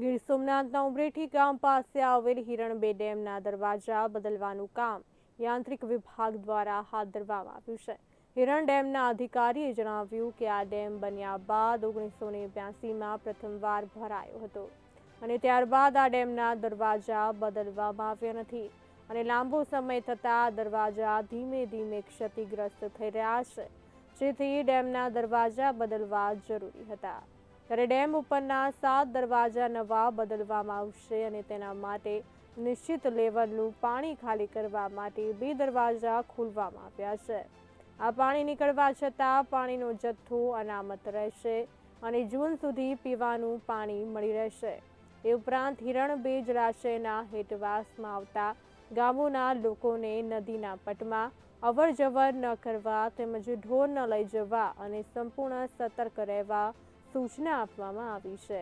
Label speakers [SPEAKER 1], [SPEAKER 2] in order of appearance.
[SPEAKER 1] ગીર સોમનાથના ઉમરેઠી ગામ પાસે આવેલ હિરણબે ડેમના દરવાજા બદલવાનું કામ યાંત્રિક વિભાગ દ્વારા હાથ ધરવામાં આવ્યું છે. હિરણ ડેમના અધિકારીએ જણાવ્યું કે આ ડેમ બન્યા બાદ ઓગણીસો ને બ્યાસીમાં પ્રથમવાર ભરાયો હતો અને ત્યારબાદ આ ડેમના દરવાજા બદલવામાં આવ્યા નથી અને લાંબો સમય થતાં દરવાજા ધીમે ધીમે ક્ષતિગ્રસ્ત થઈ રહ્યા છે. જેથી ડેમના દરવાજા બદલવા જરૂરી હતા. ત્યારે ડેમ ઉપરના સાત દરવાજા નવા બદલવામાં આવશે અને તેના માટે નિશ્ચિત લેવલનું પાણી ખાલી કરવા માટે બે દરવાજા ખોલવામાં આવ્યા છે. આ પાણી નીકળવા છતાં પાણીનો જથ્થો અનામત રહેશે અને જૂન સુધી પીવાનું પાણી મળી રહેશે. એ ઉપરાંત હિરણ બે જળાશયના હેઠવાસમાં આવતા ગામોના લોકોને નદીના પટમાં અવર જવર ન કરવા તેમજ ઢોર ન લઈ જવા અને સંપૂર્ણ સતર્ક રહેવા સૂચના આપવામાં આવી છે